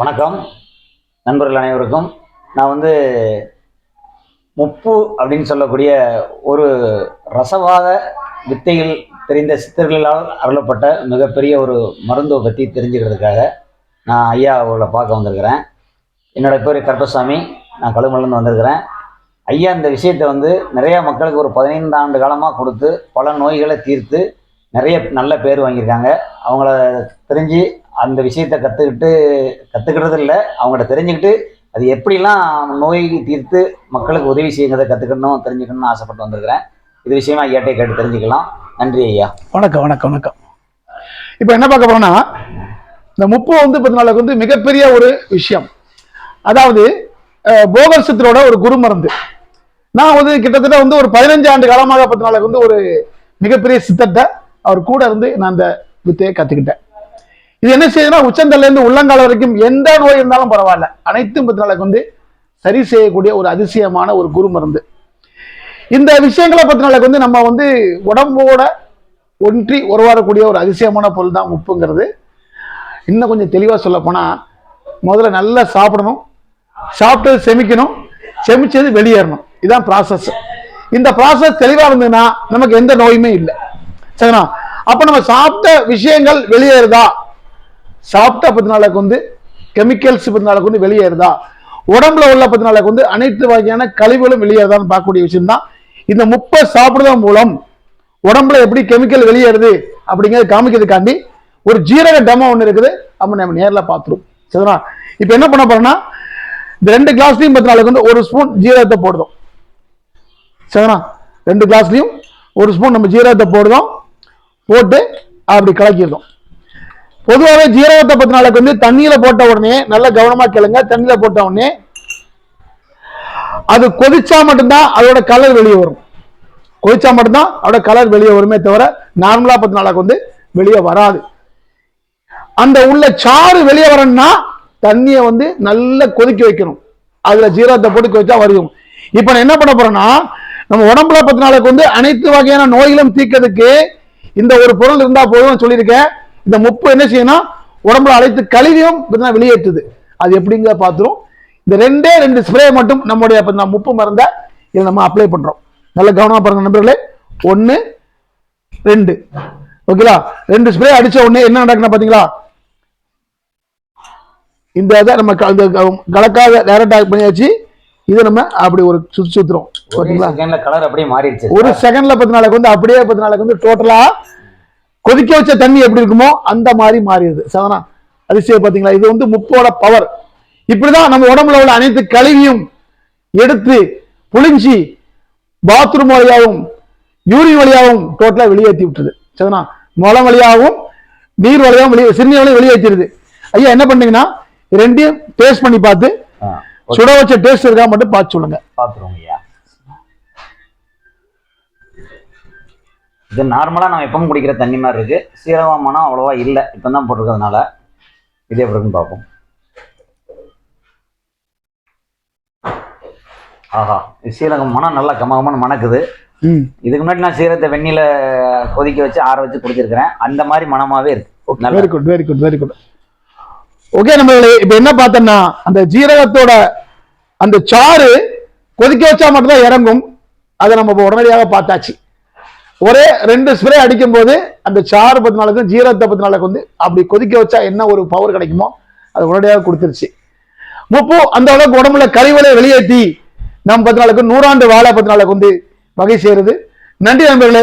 வணக்கம். நண்பர்கள் அனைவருக்கும் நான் வந்து முப்பு அப்படின்னு சொல்லக்கூடிய ஒரு ரசவாத வித்தைகள் தெரிந்த சித்தர்களால் அருளப்பட்ட மிகப்பெரிய ஒரு மருந்துவை பற்றி தெரிஞ்சுக்கிறதுக்காக நான் ஐயா அவர்களை பார்க்க வந்திருக்கிறேன். என்னோட பேர் கருப்பசாமி. நான் கழுமலேருந்து வந்திருக்கிறேன். ஐயா இந்த விஷயத்தை வந்து நிறைய மக்களுக்கு ஒரு பதினைந்து ஆண்டு காலமாக கொடுத்து பல நோய்களை தீர்த்து நிறைய நல்ல பேர் வாங்கியிருக்காங்க. அவங்கள தெரிஞ்சு அந்த விஷயத்தை கற்றுக்கிட்டு கற்றுக்கிறது இல்லை அவங்கள்ட்ட தெரிஞ்சுக்கிட்டு அது எப்படிலாம் நோய் தீர்த்து மக்களுக்கு உதவி செய்யுங்கிறத கற்றுக்கணும் தெரிஞ்சுக்கணும்னு ஆசைப்பட்டு வந்திருக்கிறேன். இது விஷயமா ஐயாட்டை கேட்டு தெரிஞ்சுக்கலாம். நன்றி ஐயா. வணக்கம் வணக்கம் வணக்கம். இப்போ என்ன பார்க்க போறோம்னா இந்த முப்பு வந்து பதினாலுக்கு வந்து மிகப்பெரிய ஒரு விஷயம். அதாவது அஹ், ஒரு குரு மருந்து. நான் வந்து கிட்டத்தட்ட வந்து ஒரு பதினஞ்சு ஆண்டு காலமாக பத்து நாளுக்கு வந்து ஒரு மிகப்பெரிய சித்தத்தை அவர் கூட இருந்து நான் அந்த வித்தையை கற்றுக்கிட்டேன் இது என்ன செய்யுதுன்னா உச்சந்தல்ல இருந்து உள்ளங்கால வரைக்கும் எந்த நோய் இருந்தாலும் பரவாயில்ல. அனைத்தும் பார்த்தீங்கன்னா வந்து சரி செய்யக்கூடிய ஒரு அதிசயமான ஒரு குரு மருந்து. இந்த விஷயங்களை பத்தினால வந்து நம்ம வந்து உடம்போட ஒன்றி உருவாடக்கூடிய ஒரு அதிசயமான பொருள் தான் உப்புங்கிறது. இன்னும் கொஞ்சம் தெளிவாக சொல்ல போனால் முதல்ல நல்லா சாப்பிடணும். சாப்பிட்டது செமிக்கணும். செமிச்சது வெளியேறணும். இதுதான் ப்ராசஸ் இந்த ப்ராசஸ் தெளிவாக இருந்ததுன்னா நமக்கு எந்த நோயுமே இல்லை. சரிங்களா? அப்போ நம்ம சாப்பிட்ட விஷயங்கள் வெளியேறுதா? சாப்பிட்ட பத்து நாளைக்கு வந்து கெமிக்கல்ஸ் பத்து நாளைக்கு வந்து வெளியேறுதா? உடம்புல உள்ள பத்து நாளைக்கு வந்து அனைத்து வகையான கழிவுகளும் வெளியேறுதான்னு பார்க்கக்கூடிய விஷயம் தான் இந்த முப்பை சாப்பிடுவதன் மூலம் உடம்புல எப்படி கெமிக்கல் வெளியேறுது அப்படிங்கிறது காமிக்கிறதுக்காண்டி ஒரு ஜீரக டெமோ ஒன்று இருக்குது. அப்போ நம்ம நேரில் பார்த்துருவோம் சரிங்களா இப்போ என்ன பண்ண போறோம்னா இந்த ரெண்டு கிளாஸ்லையும் பத்து நாளைக்கு வந்து ஒரு ஸ்பூன் ஜீரகத்தை போடுறோம். சரிங்களா ரெண்டு கிளாஸ்லையும் ஒரு ஸ்பூன் நம்ம ஜீரகத்தை போடுறோம். போட்டு அப்படி கலக்கிடுதோம் பொதுவாகவே ஜீரகத்தை பத்து நாளைக்கு வந்து தண்ணியில் போட்ட உடனே நல்ல கவனமாக கேளுங்க. தண்ணியில் போட்ட உடனே அது கொதிச்சா மட்டும்தான் அதோட கலர் வெளியே வரும். கொதிச்சா மட்டும்தான் அதோட கலர் வெளியே வருமே தவிர நார்மலாக பத்து நாளைக்கு வந்து வெளியே வராது. அந்த உள்ள சாறு வெளியே வரணும்னா தண்ணியை வந்து நல்லா கொதிக்க வைக்கணும். அதில் ஜீரகத்தை போட்டு கொதிச்சா வரையும். இப்போ நான் என்ன பண்ண போறேன்னா நம்ம உடம்புல பத்து நாளைக்கு வந்து அனைத்து வகையான நோய்களும் தீர்க்கிறதுக்கு இந்த ஒரு பொருள் இருந்தா போதும் சொல்லியிருக்கேன். இந்த முப்பு என்ன செய்யணும் உடம்புல அனைத்து கழிவையும் வெளியேற்றுது. அது எப்படிங்க பார்த்துரும் இந்த ரெண்டே ரெண்டு ஸ்ப்ரே மட்டும் நம்முடைய முப்பு மருந்தை இதில் நம்ம அப்ளை பண்றோம். நல்ல கவனமா பாருங்க நண்பர்களே. ஒன்று ரெண்டு. ஓகேலா ரெண்டு ஸ்ப்ரே அடிச்ச உடனே என்ன நடக்குன்னா பாத்தீங்களா இந்த இதை நம்ம இந்த கலக்காத டேரக்ட் பண்ணியாச்சு. இதை நம்ம அப்படி ஒரு சுத்தி சுத்துறோம். ஒரே ஓகேங்களா? செகண்ட்ல கலர் அப்படியே மாறிடுச்சு. ஒரு செகண்ட்ல பத்து நாளைக்கு வந்து அப்படியே பத்து நாளைக்கு வந்து டோட்டலா கொதிக்க வச்ச தண்ணி எப்படி இருக்குமோ அந்த மாதிரி மாறிடுது. சதனா அதிசயம் பாத்தீங்களா இது வந்து முப்போட பவர் இப்படிதான் நம்ம உடம்புல உள்ள அனைத்து கழிவையும் எடுத்து புளிஞ்சி பாத்ரூம் வழியாகவும் யூரின் வழியாகவும் டோட்டலா வெளியேற்றி விட்டுருது. சரிண்ணா மலம் வழியாகவும் நீர் வழியாகவும் வெளியே சிறுநீர் வழியும் வெளியேற்றிடுது ஐயா என்ன பண்ணீங்கன்னா ரெண்டையும் டேஸ்ட் பண்ணி பார்த்து சுட வச்ச டேஸ்ட் இருக்கா மட்டும் பார்த்து சொல்லுங்க. இது நார்மலாக நம்ம எப்பவும் குடிக்கிற தண்ணி மாதிரி இருக்கு. சீரகம் மனம் அவ்வளோவா இல்லை. இப்போ தான் போட்டிருக்கிறதுனால இது எப்படி இருக்குன்னு பார்ப்போம். ஆஹா இது சீரகம் மனம் நல்லா கமகமான மணக்குது. இதுக்கு முன்னாடி நான் சீரகத்தை வெந்நில கொதிக்க வச்சு ஆற வச்சு குடிச்சிருக்கிறேன். அந்த மாதிரி மனமாவே இருக்கு. Very good very good very good okay நம்மளே இப்ப என்ன பார்த்தோம்னா அந்த ஜீரகத்தோட அந்த சாறு கொதிக்க வச்சா மட்டும்தான் இறங்கும். அதை நம்ம உடனடியாக பார்த்தாச்சு. ஒரே ரெண்டு ஸ்ப்ரே அடிக்கும் போது அந்த சாறு பத்து நாளுக்கும் ஜீரத்தை பத்து நாளுக்கு வந்து அப்படி கொதிக்க வச்சா என்ன ஒரு பவர் கிடைக்குமோ அது உடனடியாக கொடுத்துருச்சு. முப்பு அந்த அளவுக்கு உடம்புல கழிவுகளை வெளியேற்றி நம் பத்து நாளுக்கு நூறாண்டு வாழை பத்து நாளுக்கு வந்து வகை செய்யறது. நன்றி நண்பர்களே